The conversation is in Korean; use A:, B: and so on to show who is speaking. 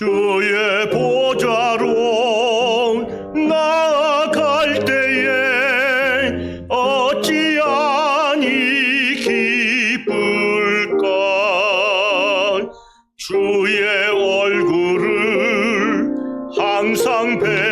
A: 주의 보좌로 나아갈 때에 어찌하니 기쁠까 주의 얼굴을 항상 뵈